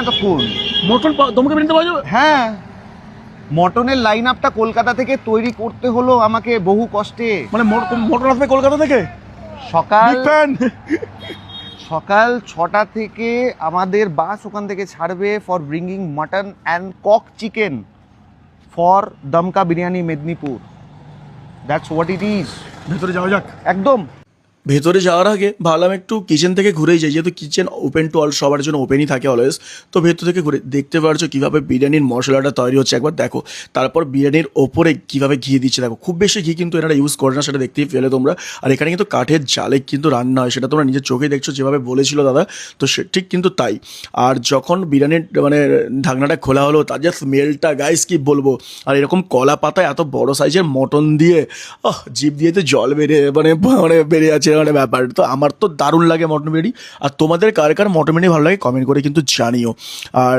এতক্ষণ মটন পাওয়া যাবে হ্যাঁ। মটনের লাইন আপটা কলকাতা থেকে তৈরি করতে হলো আমাকে বহু কষ্টে। মানে মট- মটন আসবে কলকাতা থেকে? সকাল সকাল ছটা থেকে আমাদের বাস ওখান থেকে ছাড়বে for bringing mutton and cock chicken for দমকা biryani Medinipur that's what it is ভেতরে যাওয়া যাক। একদম। ভেতরে যাওয়ার আগে ভাবলাম একটু কিচেন থেকে ঘুরেই যাই, যেহেতু কিচেন ওপেন টু অল সবার জন্য ওপেনই থাকে অলওয়েজ তো ভেতর থেকে ঘুরে দেখতে পারছ কীভাবে বিরিয়ানির মশলাটা তৈরি হচ্ছে। একবার দেখো, তারপর বিরিয়ানির ওপরে কীভাবে ঘি দিচ্ছে। দেখো, খুব বেশি ঘি কিন্তু এনারা ইউজ করে না, সেটা দেখতেই পেলে তোমরা। আর এখানে কিন্তু কাঠের জালে কিন্তু রান্না হয়, সেটা তোমরা নিজের চোখে দেখছ, যেভাবে বলেছিল দাদা। তো সে ঠিক কিন্তু তাই। আর যখন বিরিয়ানির মানে ঢাকনাটা খোলা হলো, তার যে স্মেলটা গাইস কি বলব? আর এরকম কলা পাতায় এত বড় সাইজের মটন দিয়ে, আহ, জিভ দিয়ে তো জল বেড়ে মানে মানে বেড়ে আছে। মানে ব্যাপার। তো আমার তো দারুণ লাগে মটন বিরিয়ানি আর তোমাদের কার কার মটন বিরিয়ানি ভালো লাগে কমেন্ট করে কিন্তু জানিও। আর